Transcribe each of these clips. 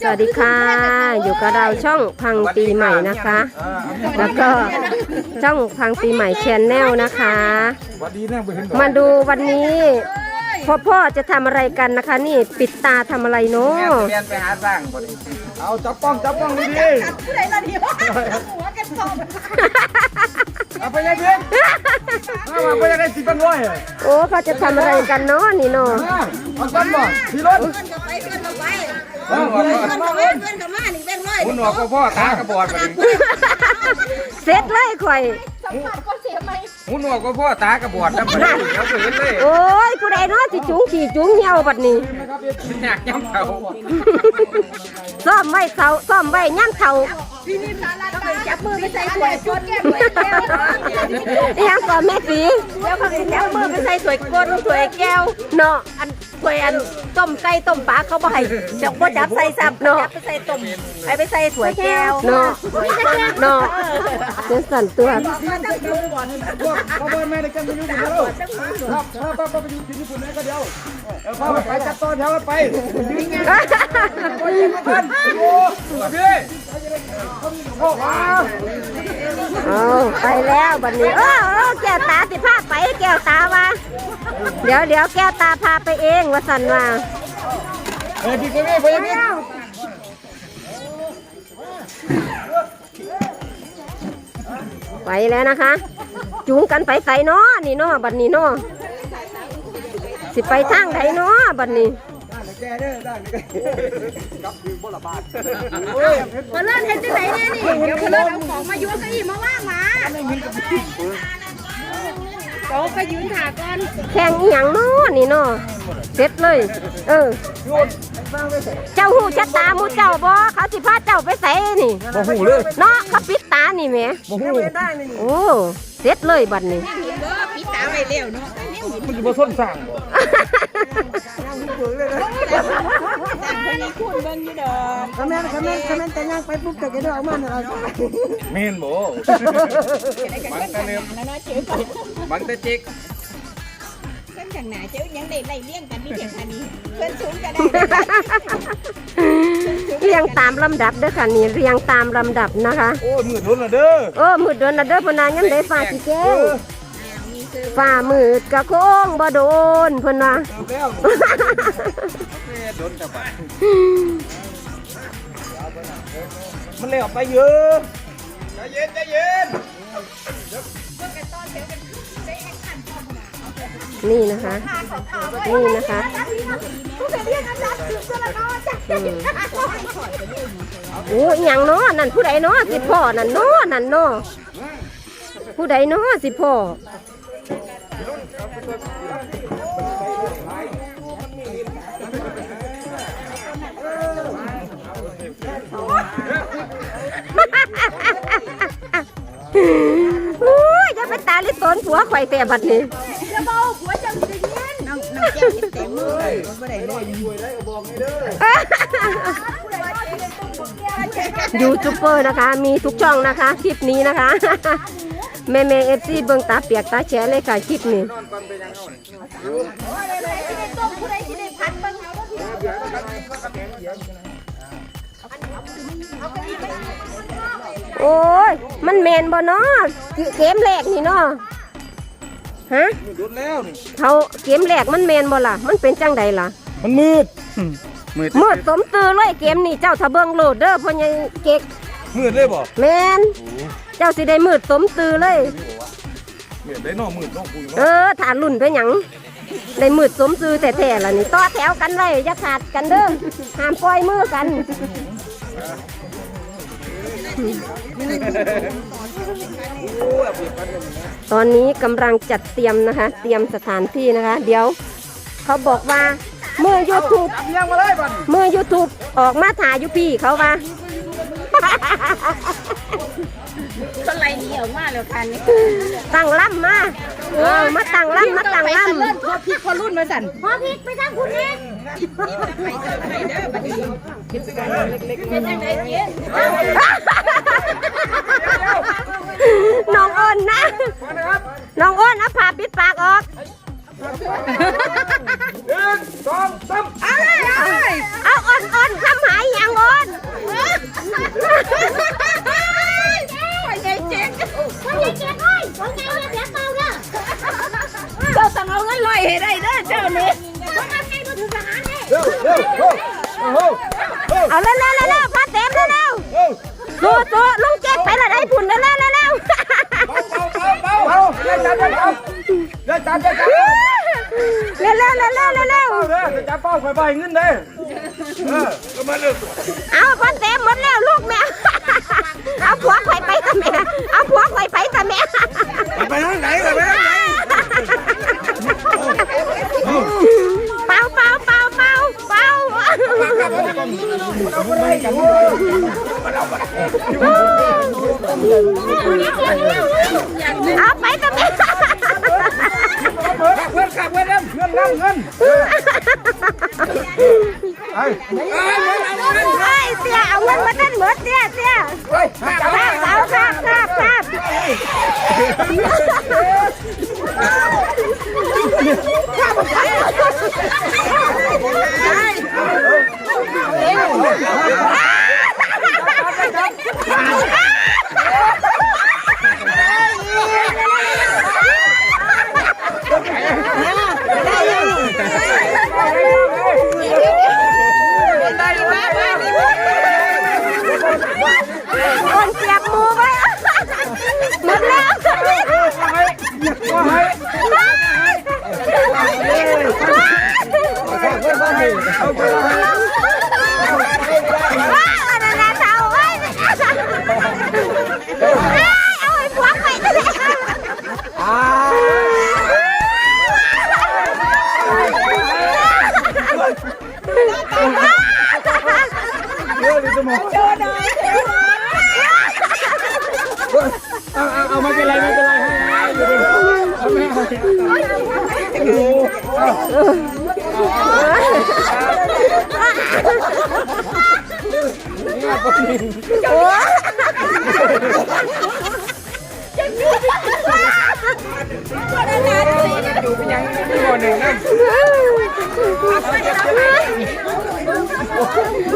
สวัสดีค่ะ อยู่กับเราช่องพังปีใหม่นะคะ แล้วก็ช่องพังปีใหม่แชนแนลนะคะสวัสดีนะไปเห็นดอกมาดูวันนี้พ่อพ่อจะทำอะไรกันนะคะ นี่ปิดตาทำอะไรเนาะเรียนไปหาสร้างบ่ดีเอาจับป้องจับป้องดีดีผู้ใดละเดียวหัวกันสองๆเอาไปยังเพียนเอามาไปยังไงสิบเป็นร้อยอะโอ้เขาจะทำอะไรกันเนาะนี่เนาะเอาเอาต้นบ่พี่รถ เพื่อนกับไปเพื่อนกับไปเอาเอาเพื่อนเอากับมาเพื่อนกับมานี่แบ่งร้อยคุณหนวกก็พ่อตากระบอดบ่ดีเสร็จเลยข่อย คุณหนวกก็พ่อตากระบอดแล้วบ่ดีเดี๋ยวไปเห็นเลยโอ้ยผู้ใดเนาะสิจุงขี่จุงเหี่ยวบัดนี้อยากย้ำเขาซ่อมไว้เสาซ่อมไว้ย่ำเสาต้องไปจับมือไปใส่ถ้วยจุดแก้มถ้วยแก้วเอียงก่อนแม่สีแล้วเขาจะจับมือไปใส่ถ้วยก้นถ้วยแก้วเนาะอัน ถ้วยอันต้มไก่ต้มปลาเขาบ่ให้เดี๋ยวบ่จับใส่ซับเนาะไปใส่ต้มไปไปใส่ถ้วยแก้วเนาะเนาะเป็นสั่นตัวพ่อพ่อแม่ได้กันไปอยู่คนเดียวครับพ่อพ่อพ่อไปอยู่ที่ญี่ปุ่นแม่ก็เดียวเออพ่อไปจับต้นแถวกันไปกันโอ้พี่โอ้ว้าว เอาไปแล้วบัดนี้เออเออแก้วตาสิพาไปแก้วตาว่าเดี๋ยวเดี๋ยวแก้วตาพาไปเองว่าสันว่าเฮ้ยพี่ก็ไม่ไปยังไงไปแล้วนะคะ จูงกันไปใส่เนาะนี่เนาะบัดนี้เนาะสิไปทางไหนเนาะบัดนี้มาเล่นเฮ็ดจังได๋เนี่ยนี่ เดี๋ยวมาเล่นเอาของมายั่วเก้าอี้มาว่างมาโต๊ะไปยืนถ่าก่อนแข่งอีหยังนาะนี่นาะเสร็จเลย เออ เจ้าหูชัดตามูเจ้าบ่เขาสิพาเจ้าไปใส่นี่บ่หูเลยเนาะเขาปิดตานี่แหมบ่หูโอ้เสร็จเลยบัดนี้ปิดตาไว้แล้วเนาะมันจะมาส้นสั่งบ่ แต่คนนี้คุณเบิ่งอยู่ดอกคอมเมนต์คอมเมนต์คอมเมนต์แต่ย่างไปปุ๊บจะกระโดดออกมาเนี่ยเอาเมนบ่บังตะเนิมแล้วเนาะเจ๋อไปบังตะจิกเพิ่นข้างหน้าเจ๋อยังได้ไล่เลี้ยงกันนี่เด็กอันนี้เพิ่นสูงก็ได้เรียงตามลำดับเด้อค่ะนี่เรียงตามลำดับนะคะ โอ้ยมือทุนละเด้อโอ้มืดเดินนะเด้อเพนนายังได้ฟ้าสิแก้ งฟ้ามืดกะโค้งบ่โดนเพิ่นว่าแล้วแม่โดนจับไปมันเลยออกไปเยอะใจเย็นใจเย็นนี่นะคะ นี่นะคะอืมโอ้ยอหย่างเนาะนั่นผู้ใดเนาะสิพ่อนั่นเนาะนั่นเนาะผู้ใดเนาะสิพ่อโอยจะไปตาลิสนผัวข่อยแต่บัดนี้จะเบาหัวจังสิเงี้ยน้องน้องแก้วเห็นเต็มมือเลยบ่ได้ก็บอกให้เลยยูทูบเบอร์นะคะ มีทุกช่องนะคะ คลิปนี้นะคะ แม่แม่เอฟซีเบิ่งตาเปียกตาแฉะเลยค่ะคลิปนี้ต้มผู้ใดสิได้พันเบิ่งเอาโอ้ย มันแมนบ่เนาะเกมแรกนี่เนาะฮะโดนแล้วนี่เขาเกมแรกมันแมนบ่ล่ะ มันเป็นจังใดล่ะ มันมืดมืดมืดสมตือเลยเกมนี่เจ้าถ้าเบิ่งโหลดเด้อพ่อใหญ่เก๊ก มืดเลยบ่แมนเจ้าสิได้มืดสมตือเลยมืดได้นอมืดน้องคุยเออฐานรุ่นไปหยังได้มืดสมซื้อแท้ๆล่ะนี่ต่อแถวกันไว้อย่าขาดกันเด้อห้ามปล่อยมือกัน ตอนนี้กำลังจัดเตรียมนะคะ เตรียมสถานที่นะคะ เดี๋ยว เขาบอกว่ามือ YouTube เลี้ยงมาเลยบัดมือ YouTube ออกมาถ่ายอยู่พี่เขาว่า ก็ไล่หนีออกมาแล้วคันนี้ตั้งล่ำมาเออมาตั้งล่ำมาตั้งล่ำเล่นพอพริกพอรุ่นมาสั่นพอพริกไปทางคุณเองเป็นยังไงเจ๊น้องอ้นนะ น้องอ้นเอาผ้าปิดปากออกหนึ่งสองสามเอาอ้น เนี่ยเร็วเร็วโอ้โหโอ้โหเอาเร็วเร็วเร็วเร็วพาเต็มเร็วเร็วโอ้โหสู้สู้ลุงเจ๊กไปละได้ผุนเร็วเร็วเร็วเร็วเบาเบาเบาเล่นจับเล่นจับเล่นจับเล่นจับเร็วเร็วเร็วเร็วเร็วเร็วเป้าเด้อจับเป้าคอยใบเงินเด้อเออก็มาเร็วเอาพาเเอาไปตะแม่เปิดเงินขับเงินเงินเงินเงินไอ้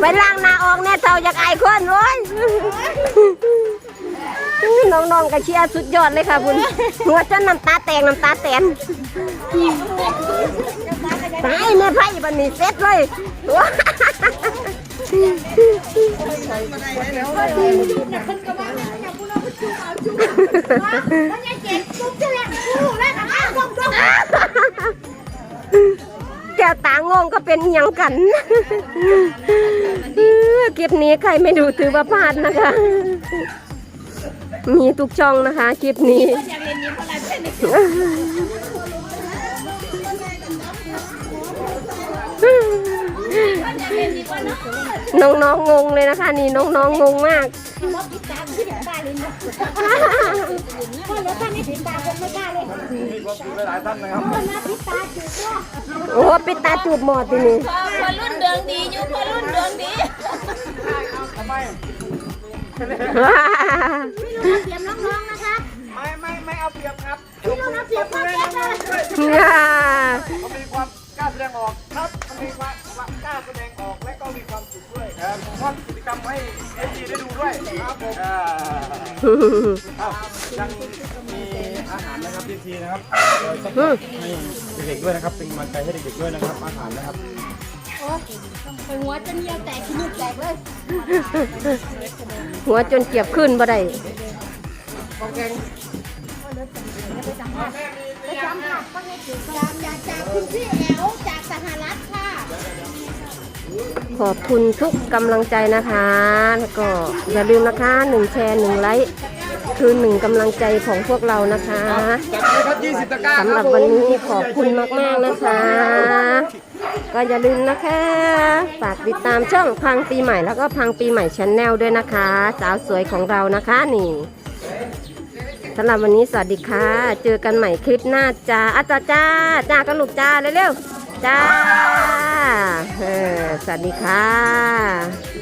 ไปล้างหน้าออกแน่เท่าอยากอายคนโว้ยน้องๆกระเชียร์สุดยอดเลยค่ะคุณหัวจนน้ำตาแตกน้ำตาแตนตายแม่ไพ่บันนี้เสร็จเลยว้า แก้วตางงก็เป็นยังกัน คลิปนี้ใครไม่ดูถือว่าพลาดนะคะ มีทุกช่องนะคะคลิปนี้ น้องๆงงเลยนะคะ นี่น้องๆงงมากมีความสุขหลายท่านนะครับโอ้ปิดตาจูบหมอทีนี้พอรุ่นดวงดีอยู่พอรุ่นดวงดีทำไมไม่ไม่ไม่เอาเปรียบครับเขามีความกล้าแสดงออกครับเขามีความ กล้าแสดงออกและก็มีความสุขด้วยครับมอบกิจกรรมให้เอฟซีได้ดูด้วยครับผมอ่าอ้าวยังมีอาหารนะครับเอฟซีนะครับโดยสปอร์ตให้เด็กๆด้วยนะครับ เป็นกำลังใจให้เด็กๆด้วยนะครับ อาหารนะครับหัวจนเกียบขึ้นบ่ได้จากคุณพี่แอลจากสหรัฐค่ะ ขอบคุณทุกกำลังใจนะคะ แล้วก็อย่าลืมนะคะหนึ่งแชร์หนึ่งไลค์คือหนึ่งกำลังใจของพวกเรานะคะจัดไปครับ20ตะกร้าสำหรับวันนี้ขอบคุณมากๆนะคะ ก็อย่าลืมนะคะฝากติดตามช่องพังปีใหม่แล้วก็พังปีใหม่ชแนลด้วยนะคะ สาวสวยของเรานะคะนี่สำหรับวันนี้สวัสดีค่ะ เจอกันใหม่คลิปหน้าจ้าอาจ้าจ้าจ้ากันลูกจ้าเร็วๆ จ้าเออสวัสดีค่ะ